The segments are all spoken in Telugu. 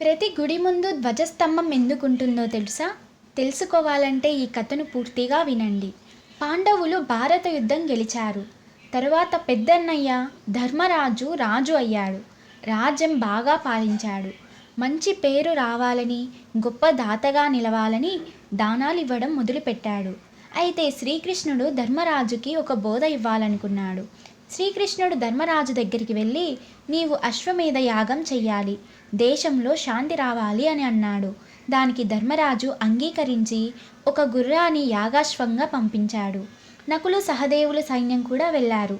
ప్రతి గుడి ముందు ధ్వజస్తంభం ఎందుకుంటుందో తెలుసా? తెలుసుకోవాలంటే ఈ కథను పూర్తిగా వినండి. పాండవులు భారత యుద్ధం గెలిచారు. తరువాత పెద్దన్నయ్య ధర్మరాజు రాజు అయ్యాడు. రాజ్యం బాగా పాలించాడు. మంచి పేరు రావాలని గొప్ప దాతగా నిలవాలని దానాలు ఇవ్వడం మొదలుపెట్టాడు. అయితే శ్రీకృష్ణుడు ధర్మరాజుకి ఒక బోధ ఇవ్వాలనుకున్నాడు. శ్రీకృష్ణుడు ధర్మరాజు దగ్గరికి వెళ్ళి నీవు అశ్వమేధ యాగం చెయ్యాలి దేశంలో శాంతి రావాలి అని అన్నాడు. దానికి ధర్మరాజు అంగీకరించి ఒక గుర్రాన్ని యాగాశ్వంగా పంపించాడు. నకులు సహదేవులు సైన్యం కూడా వెళ్ళారు.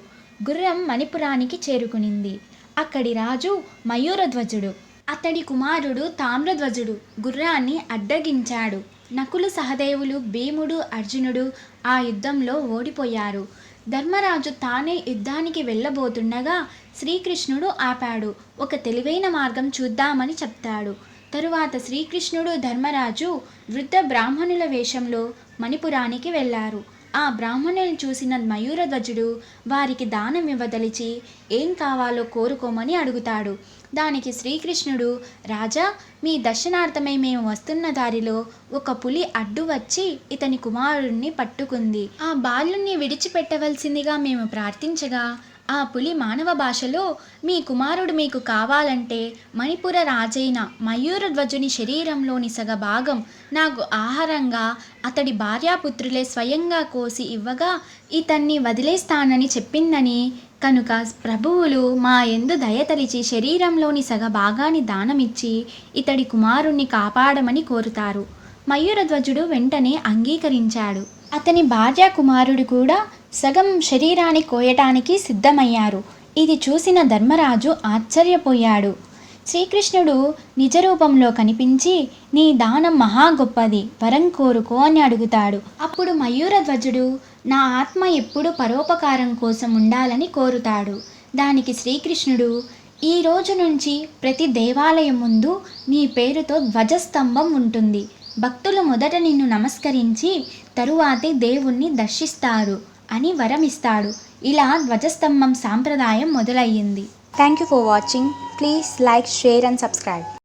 గుర్రం మణిపురానికి చేరుకునింది. అక్కడి రాజు మయూరధ్వజుడు. అతడి కుమారుడు తామ్రధ్వజుడు గుర్రాన్ని అడ్డగించాడు. నకులు సహదేవులు భీముడు అర్జునుడు ఆ యుద్ధంలో ఓడిపోయారు. ధర్మరాజు తానే యుద్ధానికి వెళ్ళబోతుండగా శ్రీకృష్ణుడు ఆపాడు. ఒక తెలివైన మార్గం చూద్దామని చెప్తాడు. తరువాత శ్రీకృష్ణుడు ధర్మరాజు వృద్ధ బ్రాహ్మణుల వేషంలో మణిపురానికి వెళ్ళారు. ఆ బ్రాహ్మణులను చూసిన మయూరధ్వజుడు వారికి దానం ఇవ్వదలిచి ఏం కావాలో కోరుకోమని అడుగుతాడు. దానికి శ్రీకృష్ణుడు రాజా మీ దర్శనార్థమై మేము వస్తున్న దారిలో ఒక పులి అడ్డు వచ్చి ఇతని కుమారుణ్ణి పట్టుకుంది. ఆ బాలుణ్ణి విడిచిపెట్టవలసిందిగా మేము ప్రార్థించగా ఆ పులి మానవ భాషలో మీ కుమారుడు మీకు కావాలంటే మణిపుర రాజైన మయూరధ్వజుని శరీరంలోని సగ భాగం నాకు ఆహారంగా అతడి భార్యాపుత్రులే స్వయంగా కోసి ఇవ్వగా ఇతన్ని వదిలేస్తానని చెప్పిందని. కనుక ప్రభువులు మా ఎందు దయతలిచి శరీరంలోని సగ భాగాన్ని దానమిచ్చి ఇతడి కుమారుణ్ణి కాపాడమని కోరుతారు. మయూరధ్వజుడు వెంటనే అంగీకరించాడు. అతని భార్య కుమారుడు కూడా సగం శరీరాన్ని కోయటానికి సిద్ధమయ్యారు. ఇది చూసిన ధర్మరాజు ఆశ్చర్యపోయాడు. శ్రీకృష్ణుడు నిజ రూపంలో కనిపించి నీ దానం మహా గొప్పది వరం కోరుకో అని అడుగుతాడు. అప్పుడు మయూరధ్వజుడు నా ఆత్మ ఎప్పుడు పరోపకారం కోసం ఉండాలని కోరుతాడు. దానికి శ్రీకృష్ణుడు ఈ రోజు నుంచి ప్రతి దేవాలయం ముందు నీ పేరుతో ధ్వజస్తంభం ఉంటుంది. భక్తులు మొదట నిన్ను నమస్కరించి తరువాతే దేవుణ్ణి దర్శిస్తారు అని వరమిస్తాడు. ఇలా ధ్వజస్తంభం సాంప్రదాయం మొదలయ్యింది. Thank you for watching please like share and subscribe